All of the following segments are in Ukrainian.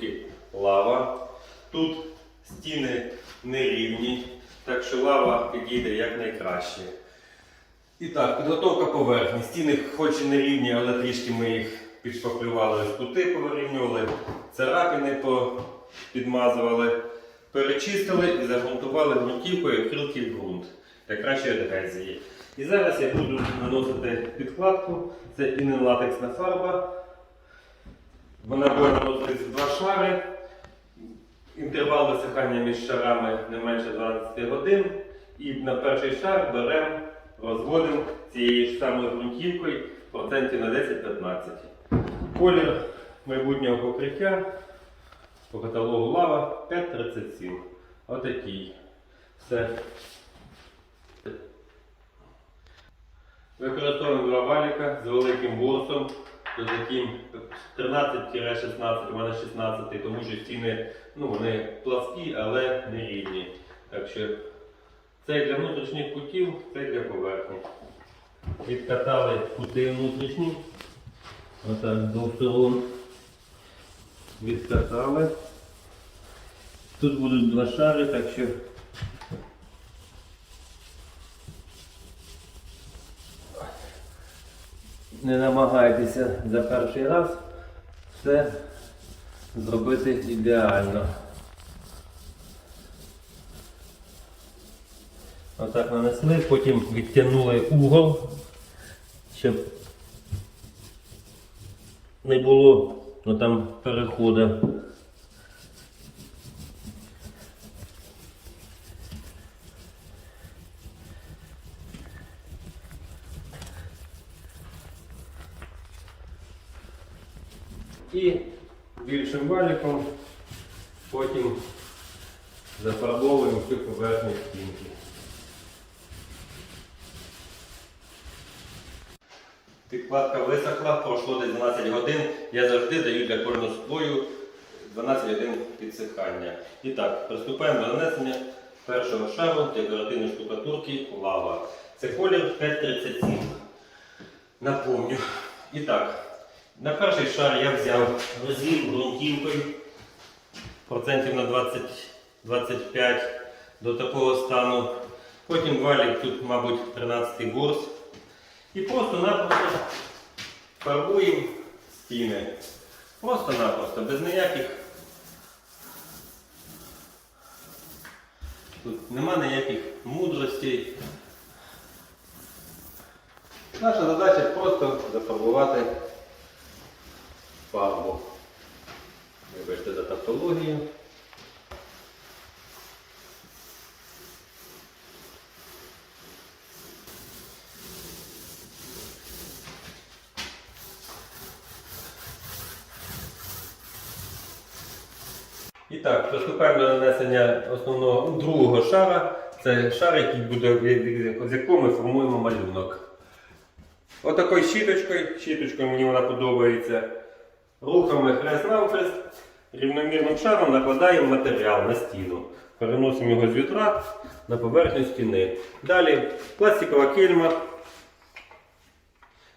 штукатурки лава. Тут стіни нерівні, так що лава підійде якнайкраще. І так, підготовка поверхні. Стіни хоч і не рівні, але трішки ми їх підшпаклювали, кути повирівнювали, царапини підмазували, перечистили і загрунтували ґрунтівкою акрилки в ґрунт, як кращої адгезії. І зараз я буду наносити підкладку. Це інелатексна фарба. Вона буде два шари. Інтервал висихання між шарами не менше 12 годин. І на перший шар беремо, розводимо цією ж самою ґрунтівкою процентів на 10-15. Колір майбутнього покриття по каталогу лава 5,37. Отакий. Все. Використовуємо два валіка з великим борсом, з таким 13-16, у мене 16, тому що стіни ну, вони пласкі, але не рівні. Так що цей для внутрішніх кутів, цей для поверхні. Відкатали кути внутрішні. Отак з двох сторон. Відкатали. Тут будуть два шари, так що не намагайтеся за перший раз все зробити ідеально. Отак нанесли, потім відтягнули угол, щоб не було ну, там переходу. І більшим валіком потім зафарбовуємо всю поверхню стінки. Підкладка висохла, пройшло десь 12 годин. Я завжди даю для кожного слою 12 годин підсихання. І так, приступаємо до нанесення першого шару декоративної штукатурки лава. Це колір 537. Напомню. І так, на перший шар я взяв розвів ґрунтівкою процентів на 20-25 до такого стану. Потім валік, тут, мабуть, 13 борс. І просто-напросто фарбуємо стіни. Просто-напросто, без ніяких. Тут нема ніяких мудростей. Наша задача просто зафарбувати фарбу. Вибачте за тавтологію. І так, приступаємо до нанесення основного другого шара. Це шар, який буде, з якого ми формуємо малюнок. Отакою щіточкою, щіточкою мені вона подобається. Рухами хрест-навхрест, рівномірним шаром накладаємо матеріал на стіну. Переносимо його з вітра на поверхню стіни. Далі пластикова кельма.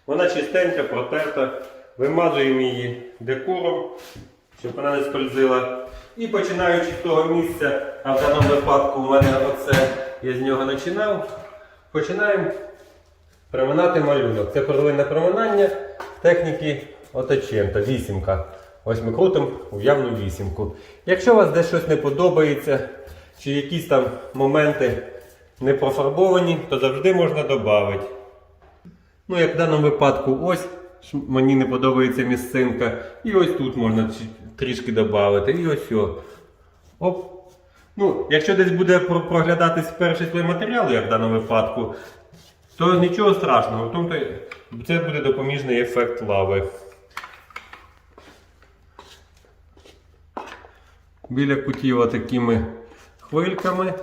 Вона чистенька, протерта. Вимазуємо її декором, щоб вона не скользила. І починаючи з того місця, а в даному випадку у мене оце я з нього починав, починаємо приминати малюнок. Це первинне приминання техніки оточента, вісімка. Ось ми крутимо уявну вісімку. Якщо вас десь щось не подобається, чи якісь там моменти не профарбовані, то завжди можна додати. Ну, як в даному випадку, ось мені не подобається місцинка. І ось тут можна трішки додати. І ось о. Оп. Ну, якщо десь буде проглядатись перший слой матеріалу, як в даному випадку, то нічого страшного. В тому то це буде допоміжний ефект лави. Біля кутів такими хвильками.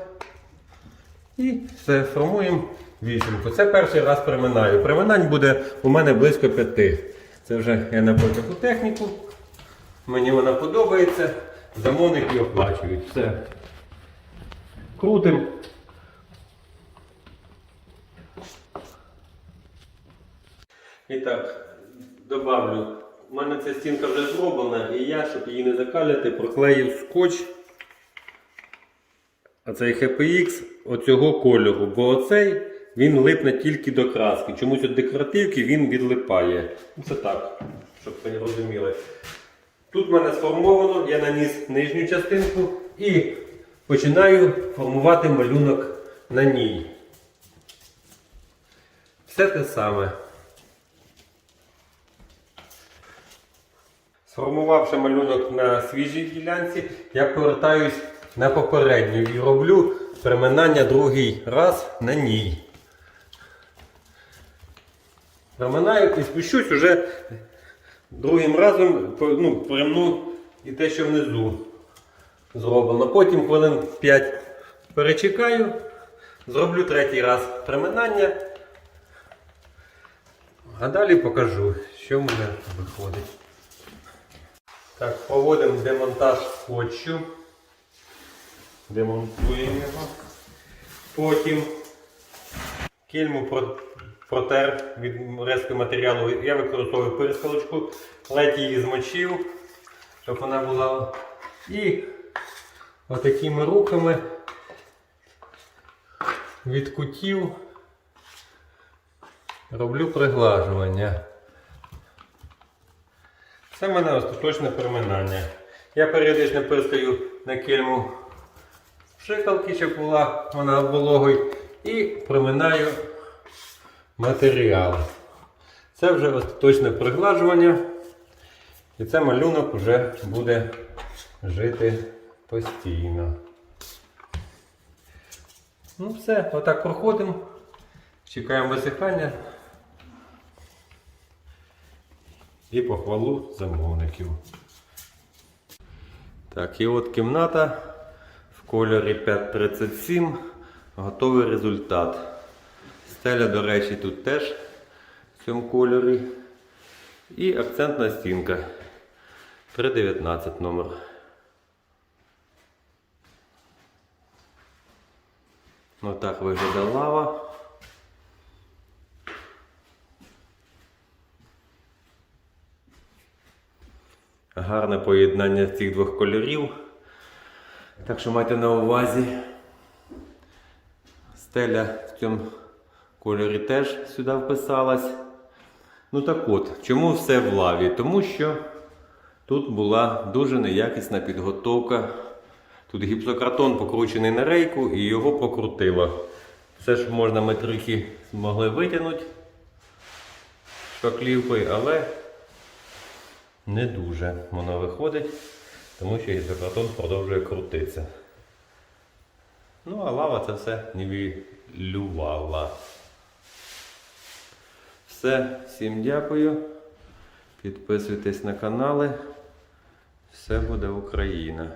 І все, формуємо вісімку. Це перший раз приминаю. Приминань буде у мене близько п'яти. Це вже я на таку техніку. Мені вона подобається. Замовники оплачують. Все. Крутим. І так, добавлю У мене ця стінка вже зроблена, і я, щоб її не закаляти, проклеїв скотч. А цей HPX оцього кольору, бо оцей він липне тільки до краски. Чомусь від декоративки він відлипає. Ну, Це так, щоб ви розуміли. Тут в мене сформовано, я наніс нижню частинку і починаю формувати малюнок на ній. Все те саме. Сформувавши малюнок на свіжій ділянці, я повертаюсь на попередню і роблю приминання другий раз на ній. Приминаю і спущусь уже другим разом ну, примну і те, що внизу зроблено. Потім хвилин 5 перечекаю, зроблю третій раз приминання. А далі покажу, що в мене виходить. Так, проводимо демонтаж скотчу. Демонтуємо його. Потім кільму протер від резки матеріалу. Я використовую перескалочку, ледь її змочив, щоб вона була. І отакими рухами від кутів роблю приглажування. Це в мене остаточне переминання. Я періодично пирскаю на кільму пшикалки, щоб була вона вологою, і проминаю матеріал. Це вже остаточне приглажування. І це малюнок вже буде жити постійно. Ну все, отак проходимо. Чекаємо висихання і похвалу замовників. Так, і от кімната в кольорі 537. Готовий результат. Стеля, до речі, тут теж в цьому кольорі. І акцентна стінка 319 номер. Отак виглядає лава. Гарне поєднання цих двох кольорів. Так що майте на увазі. Стеля в цьому кольорі теж сюди вписалась. Ну так от, чому все в лаві? Тому що тут була дуже неякісна підготовка. Тут гіпсокартон покручений на рейку і його покрутило. Все ж можна ми трохи змогли витягнути шпаклівкою, але не дуже воно виходить, тому що гіпсокартон продовжує крутитися. Ну, а лава це все нівелювала. Все, всім дякую. Підписуйтесь на канали. Все буде Україна.